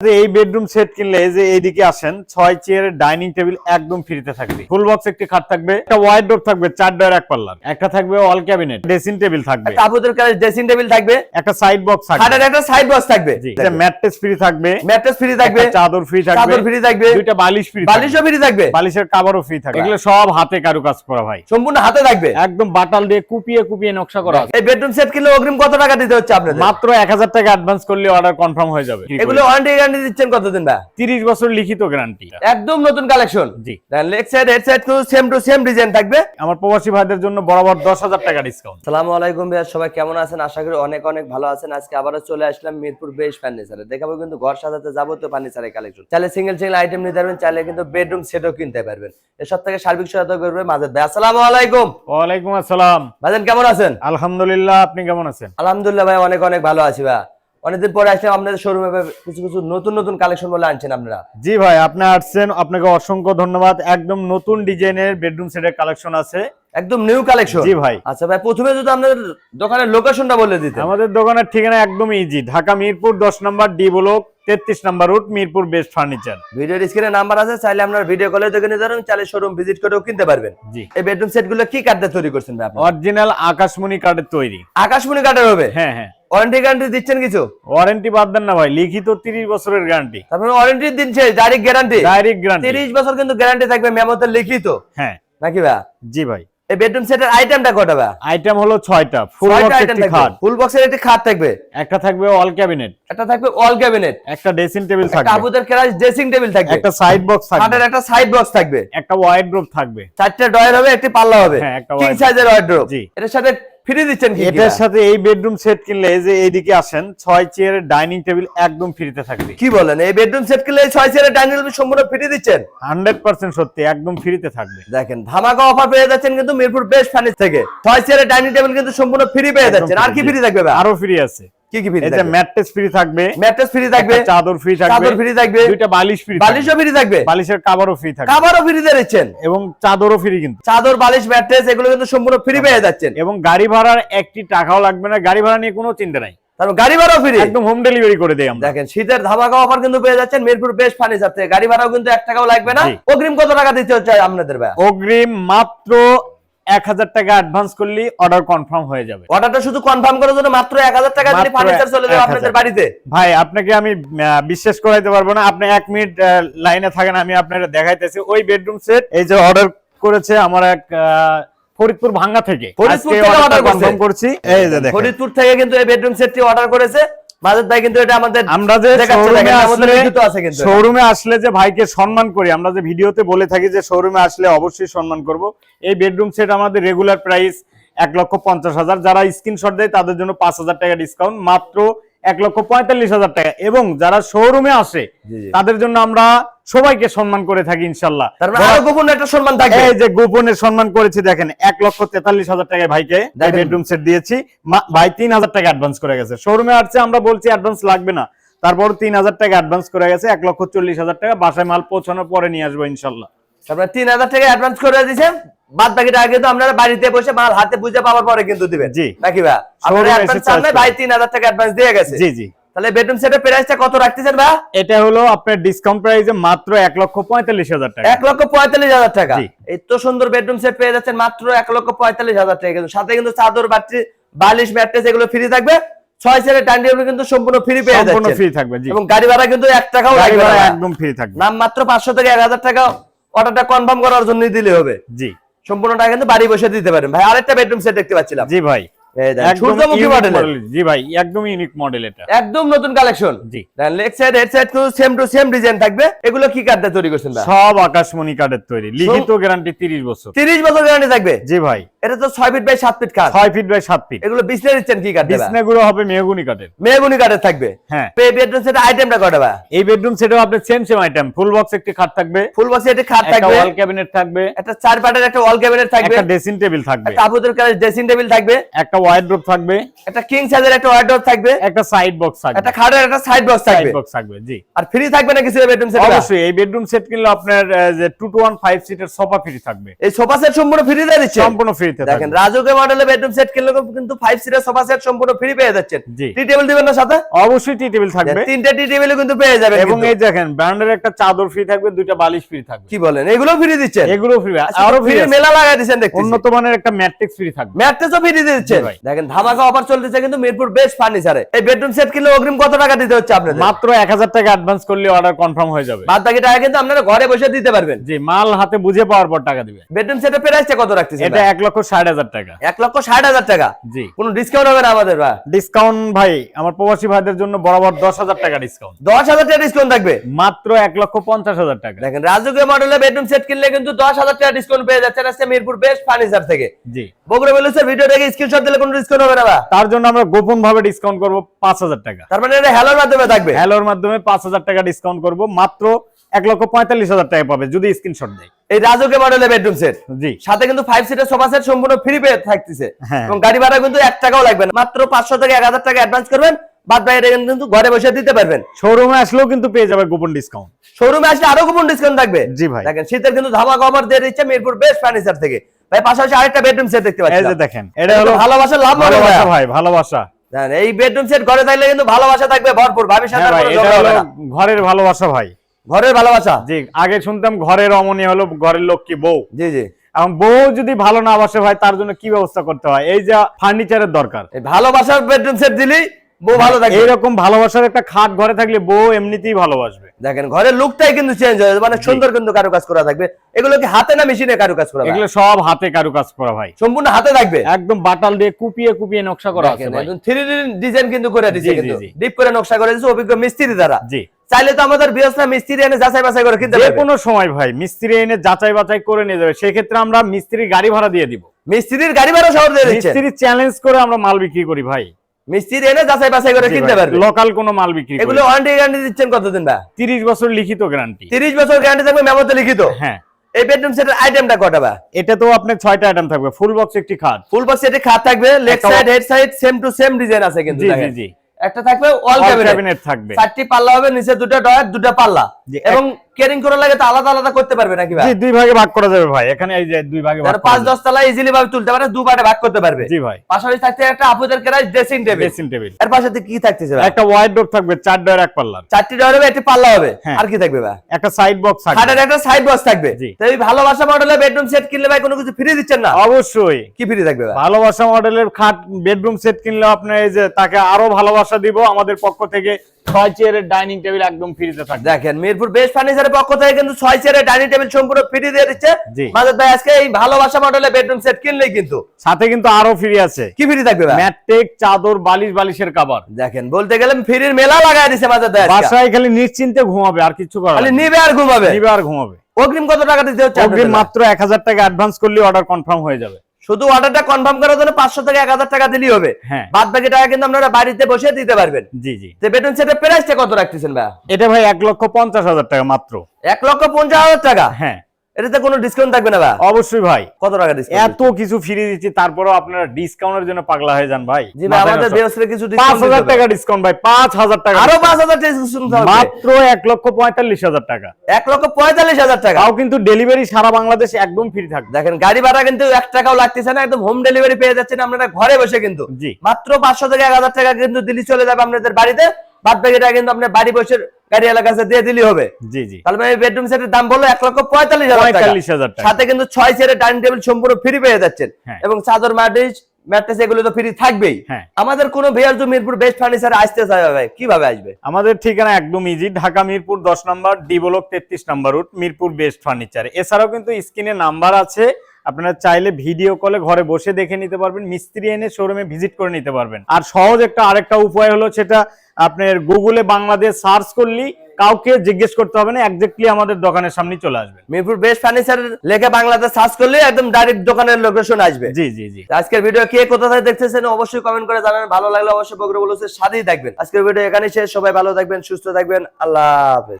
এই bedroom set কিনলে যে এইদিকে আসেন ছয় চেয়ারের ডাইনিং টেবিল একদম ফ্রিতে থাকবে। ফুল বক্স একটি খাট থাকবে একটা ওয়াইড ডোর থাকবে চার ডোর এক পাল্লার একটা থাকবে অল ক্যাবিনেট ড্রেসিং টেবিল থাকবে। কাছে ড্রেসিং টেবিল থাকবে। একটা সাইড বক্স থাকবে। খাটের একটা সাইড বক্স থাকবে। জি ম্যাট্রেস ফ্রি থাকবে। ম্যাট্রেস ফ্রি থাকবে। চাদর ফ্রি থাকবে। চাদর ফ্রি থাকবে। দুইটা বালিশ ফ্রি বালিশও ফ্রি থাকবে। বালিশের কাভারও ফ্রি থাকবে। এগুলো সব হাতে কারুকাজ করা ভাই। সম্পূর্ণ হাতে থাকবে। একদম বাটাল দিয়ে কুপিয়ে কুপিয়ে নকশা করা আছে। এই বেডরুম সেট কিনলে অগ্রিম কত টাকা দিতে হচ্ছে আপনাদের? মাত্র এক হাজার টাকা অ্যাডভান্স করলে অর্ডার কনফার্ম হয়ে যাবে। এগুলো ওয়ারেন্টি গ্যারান্টি দিচ্ছেন কতদিন ভাই? তিরিশ বছর লিখিত গ্যারান্টি একদম নতুন কালেকশন জি। লেগ সাইড হেড সাইড তো সেম টু সেম ডিজাইন থাকবে? আমার প্রবাসী ভাইদের জন্য বরাবর দশ হাজার টাকা ডিসকাউন্ট সালামু আলাইকুম ভাইয়া সবাই কেমন আছেন? আশা করি অনেক অনেক ভালো আছেন। আজকে আবারও চলে আসলাম মিরপুর বেশ ফার্নিচারে দেখাবো কিন্তু ঘর সাজাতে যাবতীয় ফার্নিচারের কালেকশন চাইলে সিঙ্গেল সিঙ্গেল আইটেম নিতে পারবেন চাইলে কিন্তু বেডরুম সেটও কিনতে পারবেন। এসব থেকে সার্বিক সহায়তা করবে মাজেদ ভাই। আসসালামু আলাইকুম। ওয়ালাইকুম আসসালাম। ভাইজান কেমন আছেন? আলহামদুলিল্লাহ আপনি কেমন আছেন? আলহামদুলিল্লাহ ভাই অনেক অনেক ভালো আছি ভাই অনেকদিন পরে আসলাম আপনাদের শোরুমে কিছু কিছু নতুন নতুন কালেকশন বলে আনছেন আপনারা। জি ভাই, আপনি আসছেন, আপনাকে অসংখ্য ধন্যবাদ। একদম নতুন ডিজাইনের বেডরুম সেটের কালেকশন আছে। একদম নিউ কালেকশন জি ভাই। আচ্ছা ভাই প্রথমে যদি আপনাদের দোকানের লোকেশনটা বলে দিতেন। আমাদের দোকানের ঠিকানা একদম ইজি ঢাকা মিরপুর দশ নম্বর ডি ব্লক তেত্রিশ number route Mirpur Best Furniture ভিডিওর স্ক্রিনে নাম্বার আছে চাইলে আপনার ভিডিও কলে দেখে নিতে পারবেন চাইলে শোরুম ভিজিট করেও কিনতে পারবেন। জি। এই বেডরুম সেটগুলো কি কাঠে তৈরি করছেন ভাই আপনি? অরিজিনাল আকাশমণি কার্ডের তৈরি। আকাশমণি কাঠের হবে? হ্যাঁ হ্যাঁ। ওয়ারেন্টি গ্যারান্টি দিচ্ছেন কিছু? ওয়ারেন্টি বাদ দেন না ভাই লিখিত তিরিশ বছরের গ্যারান্টি তারপরে ওয়ারেন্টি দিন দিচ্ছে ডাইরেক্ট গ্যারান্টি ডাইরেক্ট গ্যারান্টি তিরিশ বছর কিন্তু গ্যারান্টি থাকবে মেমোতে লিখিত। হ্যাঁ। নাকি ভাই? জি ভাই। এই বেডরুম সেটের আইটেমটা কয়টা ভাই? আইটেম হলো ছয়টা ফুল বক্স একটি খাট। ফুল বক্সের একটি খাট থাকবে? একটা থাকবে অল ক্যাবিনেট একটা থাকবে অল ক্যাবিনেট একটা ড্রেসিং টেবিল থাকবে। কাপুদের কেরাস ড্রেসিং টেবিল থাকবে। একটা সাইড বক্স থাকবে। খাটের একটা সাইড বক্স থাকবে। একটা ওয়াইড থাকবে। চারটে ডয়ার হবে একটি পাল্লা হবে। হ্যাঁ, একটা কিং সাইজের ওয়ার্ড্রোব জি। এটার সাথে ফ্রি দিচ্ছেন কি এটার সাথে এই বেডরুম সেট কিনলে এই যে এইদিকে আসেন ছয় চেয়ারের ডাইনিং টেবিল একদম ফ্রিতে থাকবে। কি বলেন এই বেডরুম সেট কিনলে এই ছয় চেয়ারের ডাইনিং টেবিল সম্পূর্ণ ফ্রি দিচ্ছেন? হান্ড্রেড পার্সেন্ট সত্যি একদম ফ্রিতে থাকবে। দেখেন ধামাকা অফার পেয়ে যাচ্ছেন কিন্তু মিরপুর বেস্ট ফার্নিচার থেকে। ছয় চেয়ারের ডাইনিং টেবিল কিন্তু সম্পূর্ণ ফ্রি পেয়ে যাচ্ছেন। আর কি ফ্রি থাকবে আরও ফ্রি আছে। কি কি ফ্রি ম্যাট্রেস ফ্রি থাকবে? ম্যাট্রেস ফ্রি থাকবে চাদর ফ্রি থাকবে চাদর ফ্রি থাকবে দুইটা বালিশ ফ্রি বালিশও ফ্রি থাকবে। বালিশের কাভারও ফ্রি থাকবে। কাভারও ফ্রি এবং চাদরও ফ্রি কিন্তু। চাদর বালিশ ম্যাট্রেস এগুলো কিন্তু সম্পূর্ণ ফ্রি পেয়ে যাচ্ছেন। এবং গাড়ি ভাড়ার একটি টাকাও লাগবে না গাড়ি ভাড়া নিয়ে কোনো চিন্তা নাই। তারপর গাড়ি ভাড়াও ফ্রি একদম হোম ডেলিভারি করে দেই আমরা। দেখেন শীতের ধামাকা অফার কিন্তু পেয়ে যাচ্ছেন মিরপুর বেশ ফার্নিচার থেকে। গাড়ি ভাড়াও কিন্তু এক টাকাও লাগবে না। অগ্রিম কত টাকা দিতে হচ্ছে আপনাদের ভাই? অগ্রিম মাত্র এক হাজার টাকা অ্যাডভান্স করলে অর্ডার কনফার্ম হয়ে যাবে। অর্ডারটা শুধু কনফার্ম করার জন্য মাত্র এক হাজার টাকা মাত্র ফার্নিচার চলে যাবে আপনাদের বাড়িতে। ভাই আপনাকে আমি বিশ্বাস করাইতে পারব না। আপনি এক মিনিট লাইনে থাকেন আমি আপনারা দেখাইতেছি। ওই বেডরুম সেট এই যে অর্ডার করেছে আমার এক ফরিদপুর ভাঙ্গা থেকে। ফরিদপুর থেকে order করছি? এই যে ফরিদপুর থেকে কিন্তু এই বেডরুম সেটটি অর্ডার করেছে। মাজেদ ভাই কিন্তু এটা আমাদের আমরা যে দেখাচ্ছে শোরুমে দেখেন, আমাদের আসলে। শোরুমে যে ভাইকে সম্মান করি আমরা যে ভিডিওতে বলে থাকি যে শোরুমে আসলে অবশ্যই সম্মান করব। এই বেডরুম সেট আমাদের রেগুলার প্রাইস এক লক্ষ পঞ্চাশ হাজার। যারা স্ক্রিনশট দেয় তাদের জন্য পাঁচ হাজার টাকা ডিসকাউন্ট মাত্র এক লক্ষ পঁয়তাল্লিশ হাজার টাকা। এবং যারা শোরুমে আসে। তাদের জন্য আমরা সবাইকে সম্মান করে থাকি ইনশাল্লাহ। মানে গোপন একটা সম্মান থাকবে। যে গোপনে সম্মান করেছি দেখেন এক লক্ষ তেতাল্লিশ হাজার টাকায় ভাইকে। বেডরুম সেট দিয়েছি। ভাই তিন হাজার টাকা অ্যাডভান্স করে গেছে। শোরুমে আসছে আমরা বলছি অ্যাডভান্স লাগবে না। তারপর তিন হাজার টাকা অ্যাডভান্স করে গেছে এক লক্ষ চল্লিশ হাজার টাকা। বাসায় মাল পৌঁছানোর পরে নিয়ে আসব ইনশাল্লাহ। তারপরে তিন হাজার টাকা অ্যাডভান্স করে দিয়েছেন বাদ বাকি টাকা কিন্তু আপনারা বাড়িতে বসে মাল হাতে বুঝে পাওয়ার পরে কিন্তু দিবেন। জি। নাকি ভাই? আপনারা অ্যাডভান্স চান না, ভাই করবেন। তিন হাজার টাকা অ্যাডভান্স দিয়ে গেছে। জি জি। তাহলে বেডরুম সেটের প্রাইসটা কত রাখতেছেন ভাই? এটা হলো আপনার ডিসকাউন্ট প্রাইসে মাত্র এক লক্ষ পঁয়তাল্লিশ হাজার টাকা। এক লক্ষ পঁয়তাল্লিশ হাজার টাকা। এত সুন্দর বেডরুম সেট পেয়ে যাচ্ছেন মাত্র এক লক্ষ পঁয়তাল্লিশ হাজার টাকা কিন্তু। সাথে কিন্তু চাদর বালিশ ম্যাট্রেস এগুলো ফ্রি থাকবে। ছয় টাইম কিন্তু সম্পূর্ণ ফ্রি পেয়ে সম্পূর্ণ ফ্রি থাকবে জি। এবং গাড়ি ভাড়া কিন্তু টাকাও লাগবে না একদম ফ্রি থাকবে। নাম মাত্র পাঁচশো থেকে এক হাজার টাকা। অর্ডারটা কনফার্ম করার জন্য দিলে হবে। জি। সম্পূর্ণ টাকা কিন্তু বাড়ি বসে দিতে পারেন। ভাই, আরেকটা বেডরুম সেট দেখতে পাচ্ছিলাম। জি ভাই। সূর্যমুখী unique জি ভাই একদম ইউনিক মডেল এটা। একদম নতুন কালেকশন জি। লেগ সাইড হেড সাইড তো সেম টু সেম ডিজাইন থাকবে। এগুলো কি কাঠটা তৈরি করছেন সব আকাশমণি কার্ডের তৈরি। লিখিত গ্যারান্টি তিরিশ বছর। 30 বছর গ্যারান্টি থাকবে? জি ভাই। এটা তো 6 ফিট বাই 7 ফিট কাঠ ছয় ফিট বাই সাত ফিট এগুলো বিছনে দিচ্ছেন কি কাঠ দেবা বিছনাগুলো হবে মেহগুনি কাঠের মেহগুনি কাঠের থাকবে। হ্যাঁ। পে বেডরুম সেট আইটেমটা কটা ভাই? এই বেডরুম সেটাও আপনার same same item full box একটি খাট থাকবে। ফুল বক্সে একটা খাট একটা থাকবে। ওয়াল ক্যাবিনেট থাকবে। একটা চার পাটের একটা ওয়াল ক্যাবিনেট থাকবে। একটা ড্রেসিং টেবিল থাকবে। কাছে ড্রেসিং টেবিল থাকবে। একটা ওয়াইড্রোপ থাকবে। একটা কিং সাইজের একটা ওয়ার্ডরোব থাকবে। একটা সাইড বক্স থাকবে। একটা খাটের একটা সাইড বক্স সাইড বক্স থাকবে জি। আর ফ্রি থাকবে না কিছু বেডরুম সেট অবশ্যই এই বেডরুম সেট কিনলে আপনার যে টু টু ওয়ান ফাইভ সিটের সোফা ফ্রি থাকবে। এই সোফা সেট সম্পূর্ণ ফ্রি দিয়ে দিচ্ছে সম্পূর্ণ ফ্রিতে দেখেন রাজুকে মডেলের বেডরুম সেট কিনলে কিন্তু ফাইভ সিটের সোফা সেট সম্পূর্ণ ফ্রি পেয়ে যাচ্ছেন। টি টেবিল দিবেন না সাথে? অবশ্যই টি টেবিল থাকবে। তিনটা টি টেবিলও কিন্তু পেয়ে যাবেন এবং। এই দেখেন ব্র্যান্ডের একটা চাদর ফ্রি থাকবে দুইটা বালিশ ফ্রি থাকবে। কি বলেন? এগুলো ফ্রি দিচ্ছেন? এগুলো ফ্রি আচ্ছা, আরও ফ্রি ফ্রি মেলা লাগাই দিচ্ছেন দেখতে উন্নত মানের একটা ম্যাট্রিক্স ফ্রি থাকবে। ম্যাট্রেসও ফ্রি দিচ্ছেন। ভাই। দেখেন ধামাকা অফার চলতেছে কিন্তু মিরপুর বেস্ট ফার্নিচারে এই বেডরুম সেট কিনলে অগ্রিম কত টাকা দিতে হচ্ছে আপনাদের? মাত্র এক হাজার টাকা অ্যাডভান্স করলে অর্ডার কনফার্ম হয়ে যাবে। বাদ বাকি টাকা কিন্তু আপনারা ঘরে বসে দিতে পারবেন। জি মাল হাতে বুঝে পাওয়ার পর টাকা বেডরুম সেটের প্রাইসটা কত রাখতেছেন এটা এক লক্ষ ষাট হাজার টাকা। এক লক্ষ ষাট হাজার টাকা? জি। কোনো ডিসকাউন্ট হবে না আমাদের বা ডিসকাউন্ট ভাই আমার প্রবাসী ভাইদের জন্য বরাবর দশ হাজার টাকা ডিসকাউন্ট দশ হাজার টাকা ডিসকাউন্ট থাকবে? মাত্র এক লক্ষ পঞ্চাশ হাজার টাকা। দেখেন রাজুকে মডেলের বেডরুম সেট কিনলে কিন্তু দশ হাজার টাকা ডিসকাউন্ট পেয়ে যাচ্ছেন আজকে মিরপুর বেস্ট ফার্নিচার থেকে। জি। বগুড়া বেলুসের ভিডিও দেখে স্ক্রিনশট দিলে কোনো ডিসকাউন্ট হবে না বা? তার জন্য আমরা গোপন ভাবে ডিসকাউন্ট করব পাঁচ হাজার টাকা। তার মানে এটা হ্যালোর মাধ্যমে থাকবে? হ্যালোর মাধ্যমে পাঁচ হাজার টাকা ডিসকাউন্ট করব মাত্র এক লক্ষ পঁয়তাল্লিশ হাজার টাকা পাবে যদি স্ক্রিনশট দেয়। এই রাজুকে মডেলের বেডরুম সেট জি। সাথে কিন্তু ফাইভ সিটের সোফা সেট সম্পূর্ণ ফ্রি পেয়ে থাকতেছে। হ্যাঁ। এবং গাড়ি ভাড়া কিন্তু এক টাকাও লাগবে না। মাত্র পাঁচশো থেকে এক হাজার টাকা অ্যাডভান্স করবেন বাদ টাকা কিন্তু ঘরে বসে দিতে পারবেন। শোরুমে আসলেও কিন্তু পেয়ে যাবে গোপন ডিসকাউন্ট শোরুমে আসলে আরও কুপন ডিসকাউন্ট থাকবে? জি ভাই। দেখেন শীতের কিন্তু ধামাকা অফার দিয়ে দিচ্ছে মিরপুর বেস্ট ফার্নিচার থেকে। ভাই পাশাপাশি আরেকটা বেডরুম সেট দেখতে এই যে দেখেন এটা হলো লাভ ভালোবাসা ভাই ভালোবাসা। এই বেডরুম সেট ঘরে থাকলে কিন্তু ভালোবাসা থাকবে ভরপুর ভাবির সাথে হ্যাঁ হলো ঘরের ভালোবাসা ভাই। ঘরের ভালোবাসা? জি আগে শুনতাম ঘরের অমনি হলো ঘরের লক্ষ্মী বউ। জি জি। এখন বউ যদি ভালো না বাসে ভাই তার জন্য কি ব্যবস্থা করতে হয়? এই যে ফার্নিচারের দরকার। ভালোবাসার বেডরুম সেট দিলেই বউ ভালো থাকবে। এইরকম ভালোবাসার একটা খাট ঘরে থাকলে বউ এমনিতেই ভালোবাসবে। দেখেন ঘরের লুকটাই কিন্তু চেঞ্জ হয়ে মানে সুন্দর কিন্তু কারুকাজ করা থাকবে। এগুলো কি হাতে না মেশিনে কারুকাজ করা এগুলো সব হাতে কারুকাজ করা ভাই। সম্পূর্ণ হাতে থাকবে? একদম বাটাল দিয়ে কুপিয়ে কুপিয়ে নকশা করা আছে ভাই। থ্রি ডিজাইন কিন্তু করে জি, কিন্তু। ডিপ করে নকশা করে দিচ্ছে অভিজ্ঞ মিস্ত্রি দ্বারা। জি। চাইলে তো আমাদের মিস্ত্রি এনে যাচাই বাছাই করে কিনতে পারবে। কোনো সময় ভাই মিস্ত্রি এনে যাচাই বাছাই করে নিয়ে যাবে। সেক্ষেত্রে আমরা মিস্ত্রির গাড়ি ভাড়া দিয়ে দিব। মিস্ত্রির গাড়ি ভাড়া শহর দিয়ে দিচ্ছে। মিস্ত্রি চ্যালেঞ্জ করে আমরা মাল বিক্রি করি ভাই। মিস্ত্রি এনে যাচাই বাছাই করে কিনতে পারবে? লোকাল কোনো মাল বিক্রি করি। এগুলো ওয়ারেন্টি গ্যারান্টি দিচ্ছেন কতদিন বা তিরিশ বছর লিখিত গ্যারান্টি তিরিশ বছর গ্যারান্টি থাকবে মেমোতে লিখিত? হ্যাঁ। এই বেডরুম সেটের আইটেমটা কটা বা এটা তো আপনার ছয়টা আইটেম থাকবে ফুল বক্স একটি খাট। ফুল বক্স একটি খাট থাকবে leg side head side same to same design আছে কিন্তু জি জি জি। একটা থাকবে All ক্যাবিনেট থাকবে। চারটি পাল্লা হবে নিচে দুটো ডয়ার দুটো পাল্লা। এবং করা লাগে তো আলাদা আলাদা করতে পারবে নাকি ভাই? জি দুই ভাগে ভাগ করা যাবে ভাই। এখানে এই যে দুই ভাগে ভাগ পাঁচ দশ তলা ইজিলি ভাবে তুলতে পারে দু পার্টে ভাগ করতে পারবে। জি ভাই। পাশাপাশি থাকতে একটা আপুদের ড্রেসিং টেবিল ড্রেসিং টেবিলের পাশে কি থাকতেছে ভাই? একটা ওয়াইড ডোর থাকবে চার ডোর এক পাল্লার। চারটি ডয়ার হবে একটি পাল্লা হবে। হ্যাঁ। আর কি থাকবে ভাই? একটা সাইড বক্স থাকবে। খাটের একটা সাইড বক্স থাকবে। তো এই ভালোবাসা মডেলের বেডরুম সেট কিনলে ভাই কোনো কিছু ফ্রি দিচ্ছেন না? অবশ্যই। কি ফ্রি থাকবে ভাই? ভালোবাসা মডেলের খাট বেডরুম সেট কিনলে আপনার এই যে তাকে আরও ভালোবাসা দিব আমাদের পক্ষ থেকে। ছয় চেয়ারের ডাইনিং টেবিল একদম ফ্রিতে থাকবে। দেখেন মিরপুর বেস্ট ফার্নিচারের পক্ষ থেকে কিন্তু ছয় চেয়ারের ডাইনিং টেবিল সম্পূর্ণ ফ্রি দিয়ে দিচ্ছে। মাজেদ ভাই আজকে এই ভালোবাসা মডেলের বেডরুম সেট কিনলেই কিন্তু সাথে কিন্তু আরও ফ্রি আছে। কি ফ্রি থাকবে ম্যাট্রিক চাদর বালিশ বালিশের কাবার দেখেন বলতে গেলে ফ্রির মেলা লাগাই দিছে মাজেদ ভাই বাসায় খালি নিশ্চিন্তে ঘুমাবে আর কিছু করার খালি। নিবে আর ঘুমাবে? নিবে আর ঘুমাবে। অগ্রিম কত টাকা দিতে হচ্ছে অগ্রিম মাত্র এক হাজার টাকা অ্যাডভান্স করলে অর্ডার কনফার্ম হয়ে যাবে। শুধু অর্ডারটা কনফার্ম করার জন্য পাঁচশো থেকে এক হাজার টাকা দিলেই হবে। হ্যাঁ। বাদ বাকি টাকা কিন্তু আপনারা বাড়িতে বসে দিতে পারবেন। জি জি। বেতন সেটের প্রাইসটা কত রাখতেছেন ভাই এটা ভাই এক লক্ষ পঞ্চাশ হাজার টাকা মাত্র। এক লক্ষ পঞ্চাশ হাজার টাকা? হ্যাঁ। এটাতে কোনো ডিসকাউন্ট থাকবে না ভাই? অবশ্যই ভাই। কত টাকা ডিসকাউন্ট এত কিছু ফ্রি দিচ্ছি তারপরেও আপনারা ডিসকাউন্টের জন্য পাগলা হয়ে যান ভাই। জি ভাই আমাদের বৃহস্পতি কিছু ডিসকাউন্ট হাজার টাকা ডিসকাউন্ট ভাই পাঁচ হাজার টাকা আরও discount। পাঁচ হাজার ডিসকাউন্ট থাকবে মাত্র এক লক্ষ পঁয়তাল্লিশ হাজার টাকা। এক লক্ষ পঁয়তাল্লিশ হাজার টাকা। তাও কিন্তু ডেলিভারি সারা বাংলাদেশে একদম ফ্রি থাকবে। দেখেন গাড়ি ভাড়া কিন্তু এক টাকাও লাগতেছে না একদম হোম ডেলিভারি পেয়ে যাচ্ছেন আপনারা ঘরে বসে কিন্তু। জি। মাত্র পাঁচশো থেকে এক হাজার টাকা কিন্তু দিল্লি চলে যাবে আপনাদের বাড়িতে। বাদ বাকিটা কিন্তু আপনার বাড়ি বসে গাড়ি এলাকার কাছে দিয়ে দিলি হবে। জি জি। তাহলে বেডরুম সেটের দাম বলল এক লক্ষ পঁয়তাল্লিশ হাজার টাকা। সাথে কিন্তু ছয় চেয়ারের ডাইনিং টেবিল সম্পূর্ণ ফ্রি পেয়ে যাচ্ছেন। হ্যাঁ। এবং চাদর ম্যাট্রেস ম্যাট্রেস এগুলো তো ফ্রি থাকবেই। হ্যাঁ। আমাদের কোনো ভেয়ার তো মিরপুর বেস্ট ফার্নিচার আসতে চাই ভাই কীভাবে আসবে? আমাদের ঠিকানা একদম ইজি ঢাকা মিরপুর দশ নম্বর ডি ব্লক তেত্রিশ number route Mirpur Best Furniture এছাড়াও কিন্তু স্ক্রিনে নাম্বার আছে আপনারা চাইলে ভিডিও কলে ঘরে বসে দেখে নিতে পারবেন মিস্ত্রি এনে শোরুমে ভিজিট করে নিতে পারবেন। আর সহজ একটা আরেকটা উপায় হলো সেটা আপনার গুগলে বাংলাদেশ সার্চ করলি কাউকে জিজ্ঞেস করতে হবে না একজাক্টলি আমাদের দোকানের সামনে চলে আসবে। মিরপুর বেস্ট ফার্নিচার লেখে বাংলাদেশ সার্চ করলে একদম ডাইরেক্ট দোকানের লোকেশন আসবে। জি জি জি। আজকের ভিডিও কে কোথা থেকে দেখতেছেন অবশ্যই কমেন্ট করে জানাবেন ভালো লাগলে অবশ্যই বগুড়া বলুসের সাথেই থাকবেন। আজকের ভিডিও এখানেই শেষ সবাই ভালো থাকবেন সুস্থ থাকবেন আল্লাহ হাফেজ।